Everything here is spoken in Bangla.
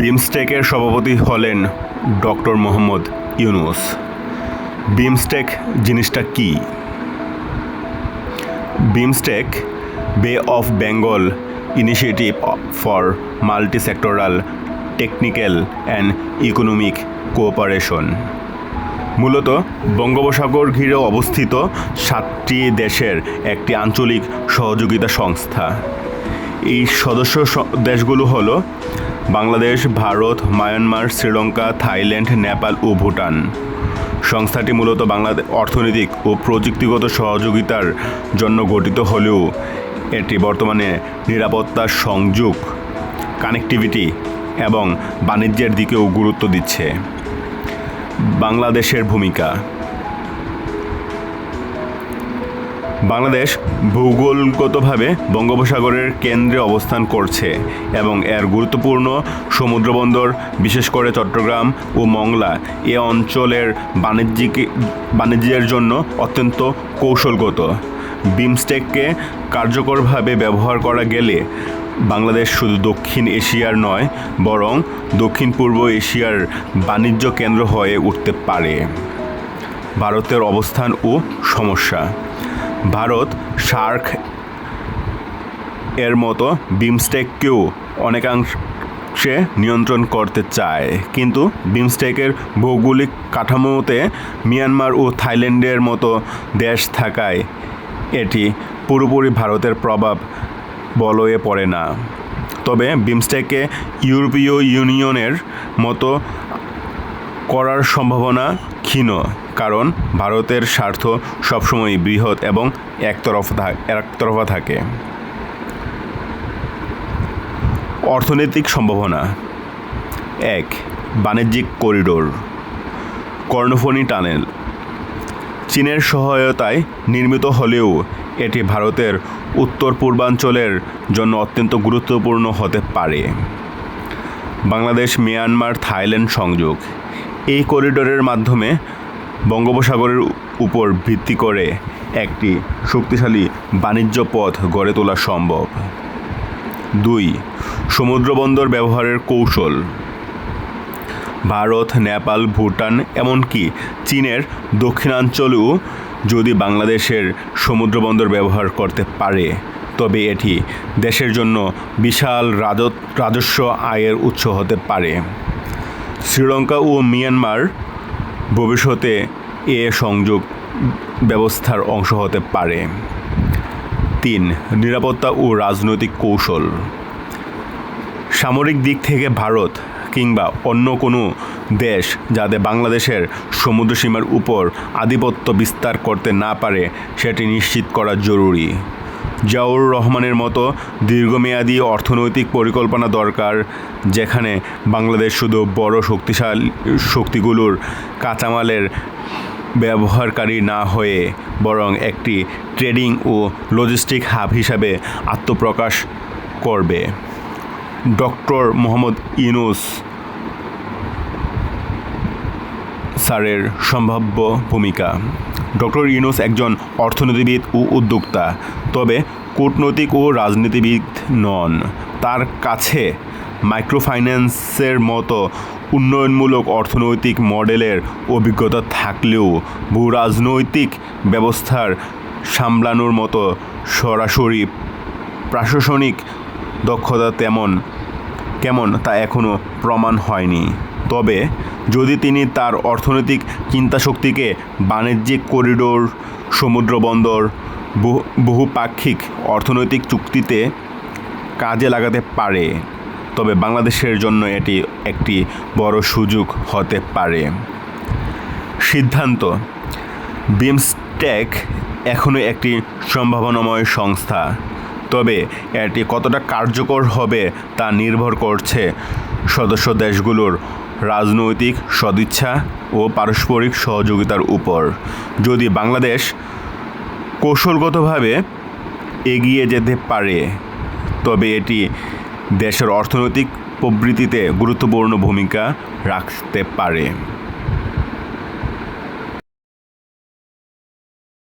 বিমস্টেকের সভাপতি হলেন ডক্টর মোহাম্মদ ইউনুস। বিমস্টেক জিনিসটা কি? BIMSTEC bay of Bengal initiative for multi sectoral technical and economic cooperation মূলত বঙ্গোপসাগর ঘিরে অবস্থিত সাতটি দেশের একটি আঞ্চলিক সহযোগিতা সংস্থা। এই সদস্য দেশগুলো হলো বাংলাদেশ, ভারত, মায়ানমার, শ্রীলঙ্কা, থাইল্যান্ড, নেপাল ও ভুটান। সংস্থাটি মূলত বাংলাদেশ অর্থনৈতিক ও প্রযুক্তিগত সহযোগিতার জন্য গঠিত হলেও এটি বর্তমানে নিরাপত্তা সংযোগ, কানেক্টিভিটি এবং বাণিজ্যের দিকেও গুরুত্ব দিচ্ছে। বাংলাদেশের ভূমিকা বাংলাদেশ ভূগোলগতভাবে বঙ্গোপসাগরের কেন্দ্রে অবস্থান করছে এবং এর গুরুত্বপূর্ণ সমুদ্রবন্দর, বিশেষ করে চট্টগ্রাম ও মংলা, এ অঞ্চলের বাণিজ্যিক, বাণিজ্যের জন্য অত্যন্ত কৌশলগত। বিমস্টেককে কার্যকরভাবে ব্যবহার করা গেলে বাংলাদেশ শুধু দক্ষিণ এশিয়ার নয়, বরং দক্ষিণ পূর্ব এশিয়ার বাণিজ্য কেন্দ্র হয়ে উঠতে পারে। ভারতের অবস্থান ও সমস্যা ভারত সার্ক এর মতো বিমস্টেককেও অনেকাংশে নিয়ন্ত্রণ করতে চায়। কিন্তু বিমস্টেকের ভৌগোলিক কাঠামোতে মিয়ানমার ও থাইল্যান্ডের মতো দেশ থাকায় এটি পুরোপুরি ভারতের প্রভাব বলয়ে পড়ে না। তবে বিমস্টেককে ইউরোপীয় ইউনিয়নের মতো করার সম্ভাবনা ক্ষীণ, কারণ ভারতের স্বার্থ সবসময় বৃহৎ এবং একতরফ একতরফা থাকে। অর্থনৈতিক সম্ভাবনা। এক, বাণিজ্যিক করিডোর। কর্ণফণি টানেল। চীনের সহায়তায় নির্মিত হলেও এটি ভারতের উত্তর পূর্বাঞ্চলের জন্য অত্যন্ত গুরুত্বপূর্ণ হতে পারে। বাংলাদেশ, মিয়ানমার, থাইল্যান্ড সংযোগ। এই করিডোরের মাধ্যমে বঙ্গোপসাগরের উপর ভিত্তি করে একটি শক্তিশালী বাণিজ্য পথ গড়ে তোলা সম্ভব। দুই সমুদ্রবন্দর ব্যবহারের কৌশল। ভারত, নেপাল, ভুটান এমনকি চীনের দক্ষিণাঞ্চলেও যদি বাংলাদেশের সমুদ্রবন্দর ব্যবহার করতে পারে, তবে এটি দেশের জন্য বিশাল রাজ- রাজস্ব আয়ের উৎস হতে পারে। শ্রীলঙ্কা ও মিয়ানমার ভবিষ্যতে এ সংযোগ ব্যবস্থার অংশ হতে পারে। তিন, নিরাপত্তা ও রাজনৈতিক কৌশল। সামরিক দিক থেকে ভারত কিংবা অন্য কোনো দেশ যাতে বাংলাদেশের সমুদ্রসীমার উপর আধিপত্য বিস্তার করতে না পারে, সেটি নিশ্চিত করা জরুরি। জিয়াউর রহমানের মতো দীর্ঘমেয়াদী অর্থনৈতিক পরিকল্পনা দরকার, যেখানে বাংলাদেশ শুধু বড় শক্তিশালী শক্তিগুলোর কাঁচামালের ব্যবহারকারী না হয়ে বরং একটি ট্রেডিং ও লজিস্টিক হাব হিসাবে আত্মপ্রকাশ করবে। ডক্টর মোহাম্মদ ইউনুস স্যারের সম্ভাব্য ভূমিকা। ডক্টর ইউনুস একজন অর্থনীতিবিদ ও উদ্যোক্তা, তবে কূটনৈতিক ও রাজনীতিবিদ নন। তার কাছে মাইক্রোফাইন্যান্সের মতো উন্নয়নমূলক অর্থনৈতিক মডেলের অভিজ্ঞতা থাকলেও ভূ রাজনৈতিক ব্যবস্থার সামলানোর মতো সরাসরি প্রশাসনিক দক্ষতা তেমন, কেমন তা এখনও প্রমাণ হয়নি। তবে যদি তিনি তার অর্থনৈতিক চিন্তাশক্তিকে বাণিজ্যিক করিডোর, সমুদ্র বন্দর, বহু, বহুপাক্ষিক অর্থনৈতিক চুক্তিতে কাজে লাগাতে পারে, তবে বাংলাদেশের জন্য এটি একটি বড় সুযোগ হতে পারে। সিদ্ধান্ত, বিমস্টেক এখনও একটি সম্ভাবনাময় সংস্থা, তবে এটি কতটা কার্যকর হবে তা নির্ভর করছে সদস্য দেশগুলোর রাজনৈতিক সদিচ্ছা ও পারস্পরিক সহযোগিতার উপর। যদি বাংলাদেশ কৌশলগতভাবে এগিয়ে যেতে পারে, তবে এটি দেশের অর্থনৈতিক প্রবৃত্তিতে গুরুত্বপূর্ণ ভূমিকা রাখতে পারে।